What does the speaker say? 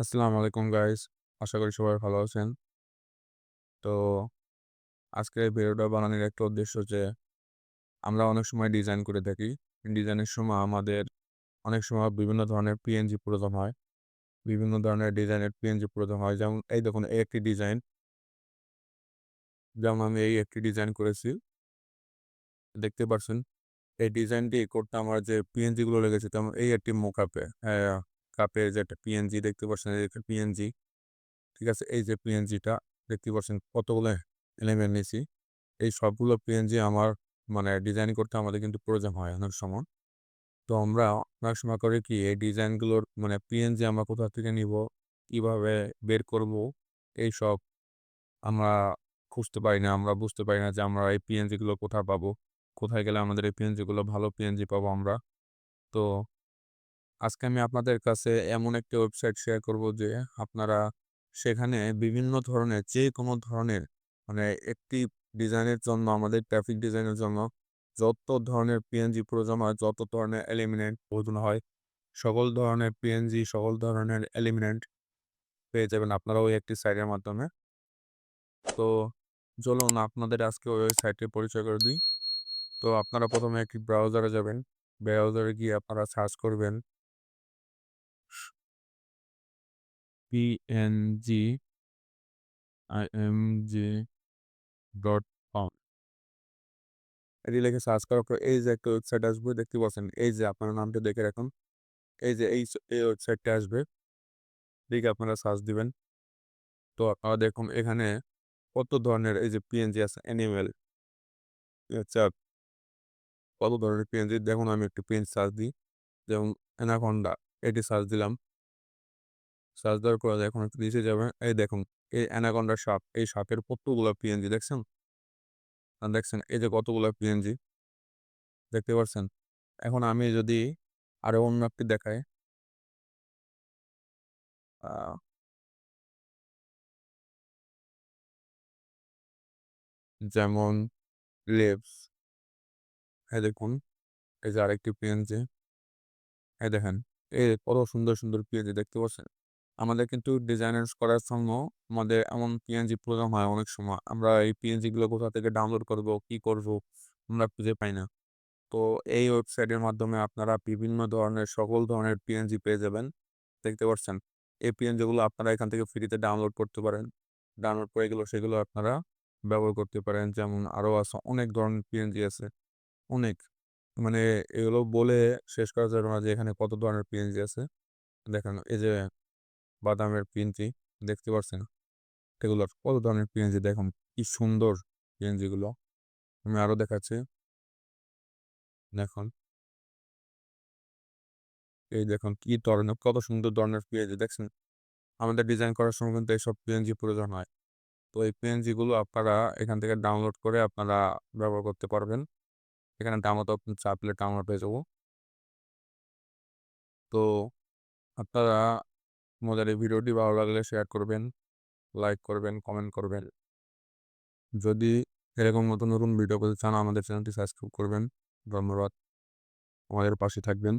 আসসালামু আলাইকুম গাইস আশা করি সবাই ভালো আছেন। তো আজকে এই ভিডিওটা বানানোর একটা উদ্দেশ্য যে, আমরা অনেক সময় ডিজাইন করে থাকি। ডিজাইনের সময় আমাদের অনেক সময় বিভিন্ন ধরনের পিএনজি প্রয়োজন হয়। বিভিন্ন ধরনের ডিজাইনের পিএনজি প্রয়োজন হয়। যেমন এই দেখুন, এই একটি ডিজাইন যেমন আমি এই একটি ডিজাইন করেছি। দেখতে পাচ্ছেন এই ডিজাইনটি করতে আমার যে পিএনজিগুলো লেগেছে, তেমন এই একটি মোকাপে হ্যাঁ কাপের যে একটা পিএনজি দেখতে পাচ্ছেন, এই একটা পিএনজি ঠিক আছে? এই যে পিএনজিটা দেখতে পাচ্ছেন, কতগুলো এলিমেন্ট নিয়েছি। এই সবগুলো পিএনজি আমার মানে ডিজাইন করতে আমাদের কিন্তু প্রয়োজন হয় অনেক সময়। তো আমরা অনেক সময় করি কি, এই ডিজাইনগুলোর মানে পিএনজি আমরা কোথা থেকে নিব, কীভাবে বের করব, এই সব আমরা খুঁজতে পারি না, আমরা বুঝতে পারি না যে আমরা এই পিএনজিগুলো কোথায় পাবো, কোথায় গেলে আমাদের এই পিএনজিগুলো ভালো পিএনজি পাবো আমরা। তো আজকে আমি আপনাদের কাছে এমন একটি ওয়েবসাইট শেয়ার করব যে, আপনারা সেখানে বিভিন্ন ধরনের, যে কোনো ধরনের মানে একটি ডিজাইনের জন্য, আমাদের ট্রাফিক ডিজাইনের জন্য যত ধরনের পিএনজি প্রয়োজন হয়, যত ধরনের এলিমিনেন্ট প্রয়োজন হয়, সকল ধরনের পিএনজি সকল ধরনের এলিমিনেন্ট পেয়ে যাবেন আপনারা ওই একটি সাইটের মাধ্যমে। তো চলুন আপনাদের আজকে ওই সাইটের পরিচয় করে দিই। তো আপনারা প্রথমে একটি ব্রাউজারে যাবেন। ব্রাউজারে গিয়ে আপনারা সার্চ করবেন। পিএনজি আইএমজি ডট কম এটি লিখে সার্চ করার পর এই যে একটা ওয়েবসাইট আসবে, দেখতে পাচ্ছেন, এই যে আপনার নামটা দেখে রাখুন, এই যে এই এই ওয়েবসাইটটা আসবে দেখে আপনারা সার্চ দিবেন। তো আপনারা দেখুন, এখানে কত ধরনের এই যে পিএনজি আছে অ্যানিমেল আচ্ছা কত ধরনের পিএনজি দেখুন আমি একটু পিএনজি সার্চ দিই, যেমন অ্যানাকন্ডা এটি সার্চ দিলাম। সার্চ দেওয়ার পর এখন একটু নিচে যাবে এই দেখুন, এই অ্যানাকন্ডার সাপ এই সাপের কতগুলো পিএনজি দেখছেন? দেখছেন, এই যে কতগুলো পিএনজি দেখতে পাচ্ছেন? এখন আমি যদি আরও অন্য একটি দেখাই। যেমন লেভস হ্যাঁ দেখুন, এই যে আরেকটি পিএনজি হ্যাঁ দেখেন, এই কত সুন্দর সুন্দর পিএনজি দেখতে পাচ্ছেন? আমাদের কিন্তু ডিজাইনার করার জন্য আমাদের এমন পিএনজি প্রোগ্রাম হয় অনেক সময়। আমরা এই পিএনজি গুলো কোথা থেকে ডাউনলোড করব, কি করব, আমরা খুঁজে পাই না। তো এই ওয়েবসাইটের মাধ্যমে আপনারা বিভিন্ন ধরনের, সকল ধরনের পিএনজি পেয়ে যাবেন। দেখতে পাচ্ছেন? এই পিএনজি গুলো আপনারা এখান থেকে ফ্রিতে ডাউনলোড করতে পারেন। ডাউনলোড করে এগুলো সেগুলো আপনারা ব্যবহার করতে পারেন। যেমন আরও আছে, অনেক ধরনের পিএনজি আছে। অনেক। মানে এগুলো বলে শেষ করা যাবে না যে এখানে কত ধরনের পিএনজি আছে। দেখেন, এই যে বাদামের পিএনজি দেখতে পাচ্ছেন এগুলোর কত ধরনের পিএনজি দেখুন, কি সুন্দর পিএনজি গুলো আমি আরও দেখাচ্ছি। দেখুন। এই দেখুন, কি ধরনের, কত সুন্দর ধরনের পিএনজি দেখছেন? আমাদের ডিজাইন করার সময় কিন্তু এইসব পিএনজি প্রয়োজন হয়। তো এই পিএনজি গুলো আপনারা এখান থেকে ডাউনলোড করে আপনারা ব্যবহার করতে পারবেন। এখানে ডাউনলোড অপশন চাপলে ডাউনলোড হয়ে যাব। তো আপনারা আমাদের এই ভিডিওটি ভালো লাগলে শেয়ার করবেন লাইক করবেন কমেন্ট করবেন। যদি এরকম নতুন নতুন ভিডিও পেতে চান, আমাদের চ্যানেলটি সাবস্ক্রাইব করবেন। ধন্যবাদ। আমাদের পাশে থাকবেন।